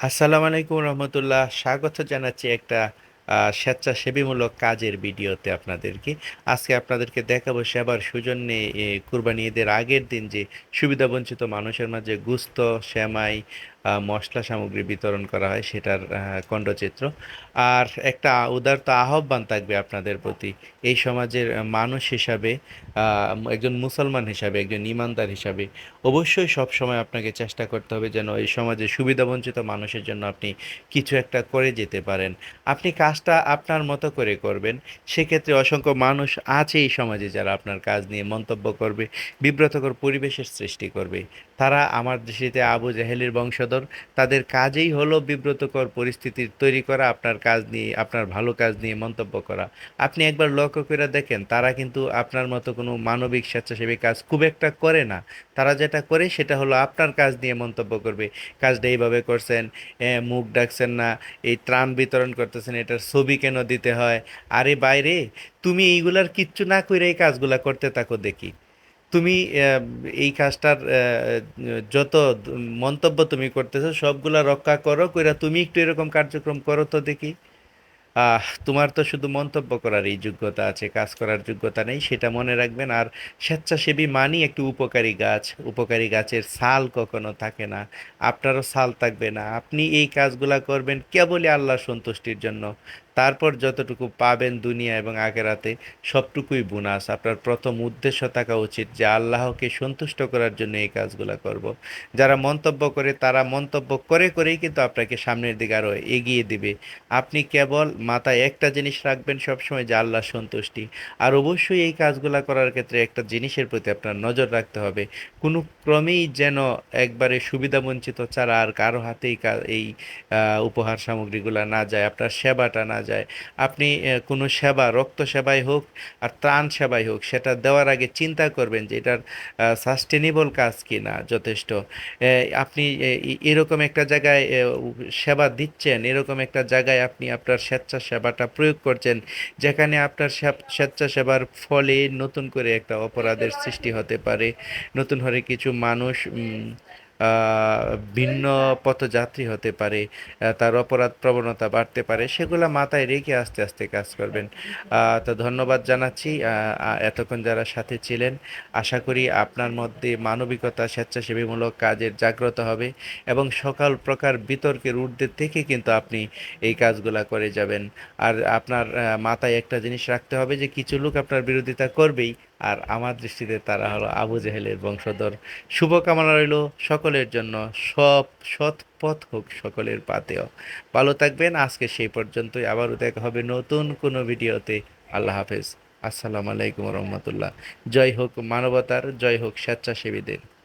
আসসালামু আলাইকুম রহমতুল্লাহ। স্বাগত জানাচ্ছি একটা স্বেচ্ছাসেবীমূলক কাজের ভিডিওতে আপনাদেরকে। আজকে আপনাদেরকে দেখাবো সেবার সৌজন্যে কুরবানি ঈদের আগের দিন যে সুবিধাবঞ্চিত মানুষের মাঝে গুস্ত শ্যামাই মশলা সামগ্রী বিতরণ করা হয় সেটার আহ, খণ্ডচিত্র। আর একটা উদারত আহ্বান থাকবে আপনাদের প্রতি। এই সমাজের মানুষ হিসাবে একজন মুসলমান হিসাবে একজন ইমানদার হিসাবে অবশ্যই সব সময় আপনাকে চেষ্টা করতে হবে যেন এই সমাজে সুবিধাবঞ্চিত মানুষের জন্য আপনি কিছু একটা করে যেতে পারেন। আপনি কাজটা আপনার মতো করে করবেন। সেক্ষেত্রে অসংখ্য মানুষ আছে এই সমাজে যারা আপনার কাজ নিয়ে মন্তব্য করবে, বিব্রতকর পরিবেশের সৃষ্টি করবে। তারা আমার দৃষ্টিতে আবু জাহেলের বংশধর। তাদের কাজেই হলো বিব্রতকর পরিস্থিতির তৈরি করা, আপনার কাজ নিয়ে, আপনার ভালো কাজ নিয়ে মন্তব্য করা। আপনি একবার লক্ষ্য করে দেখেন, তারা কিন্তু আপনার মতো কোনো মানবিক স্বেচ্ছাসেবী কাজ খুব একটা করে না। তারা যেটা করে সেটা হলো আপনার কাজ নিয়ে মন্তব্য করবে। কাজটা এইভাবে করছেন মুখ ডাকছেন না, এই ত্রাণ বিতরণ করতেছেন, এটার ছবি কেন দিতে হয়? আরে বাইরে, তুমি এইগুলার কিচ্ছু না করে এই কাজগুলা করতে থাকো দেখি। তুমি এই কাজটার যত মন্তব্য তুমি করতেছো সবগুলা রক্ষা করো, কইরা তুমি একটু এরকম কার্যক্রম করো তো দেখি। তোমার তো শুধু মন্তব্য করার এই যোগ্যতা আছে, কাজ করার যোগ্যতা নেই, সেটা মনে রাখবেন। আর স্বেচ্ছাসেবী মানেই একটি উপকারী গাছ, উপকারী গাছের ছাল কখনো থাকে না, আপনারও ছাল থাকবে না। আপনি এই কাজগুলা করবেন কেবলই আল্লাহর সন্তুষ্টির জন্য। তারপর যতটুকু পাবেন দুনিয়া এবং আখেরাতে, সবটুকুই বোনাস। আপনার প্রথম উদ্দেশ্য থাকা উচিত যে আল্লাহকে সন্তুষ্ট করার জন্য এই কাজগুলো করব। যারা মন্তব্য করে, তারা মন্তব্য করে, করেই কিন্তু আপনাকে সামনের দিকে আরও এগিয়ে দিবে। আপনি কেবল মাথায় একটা জিনিস রাখবেন সবসময় যে আল্লাহ সন্তুষ্টি। আর অবশ্যই এই কাজগুলা করার ক্ষেত্রে একটা জিনিসের প্রতি আপনার নজর রাখতে হবে। কোনো ক্রমেই যেন একবারে সুবিধাবঞ্চিত ছাড়া আর কারও হাতেই এই উপহার সামগ্রীগুলো না যায়, আপনার সেবাটা না যায়। আপনি কোনো সেবা, রক্ত সেবাই হোক আর ত্রাণ সেবাই হোক, সেটা দেওয়ার আগে চিন্তা করবেন যে এটার সাস্টেনেবল কাজ কি না যথেষ্ট আপনি এরকম একটা জায়গায় সেবা দিচ্ছেন, এরকম একটা জায়গায় আপনি আপনার স্বেচ্ছাসেবাটা প্রয়োগ করছেন, যেখানে আপনার স্বেচ্ছাসেবার ফলে নতুন করে একটা অপরাধের সৃষ্টি হতে পারে। নতুন করে কিছু মানুষ ভিন্ন পথযাত্রী হতে পারে তার অপরাধ প্রবণতা বাড়তে পারে, সেগুলো মাথায় রেখে আস্তে আস্তে কাজ করবেন। তো ধন্যবাদ জানাচ্ছি এতক্ষণ যারা সাথে ছিলেন, আশা করি আপনার মধ্যে মানবিকতা, স্বেচ্ছাসেবীমূলক কাজের জাগ্রত হবে এবং সকাল প্রকার বিতর্কের ঊর্ধ্বে থেকে কিন্তু আপনি এই কাজগুলা করে যাবেন। আর আপনার মাথায় একটা জিনিস রাখতে হবে যে, কিছু লোক আপনার বিরোধিতা করবেই আর আমার দৃষ্টিতে তারা হলো আবু জেহেলের বংশধর। শুভকামনা রইল সকলের জন্য, সব সৎ পথ হোক সকলের পাতেও। ভালো থাকবেন, আজকে সেই পর্যন্তই, আবারও দেখা হবে নতুন কোনো ভিডিওতে। আল্লাহ হাফেজ। আসসালামু আলাইকুম রহমতুল্লাহ। জয় হোক মানবতার, জয় হোক স্বেচ্ছাসেবীদের।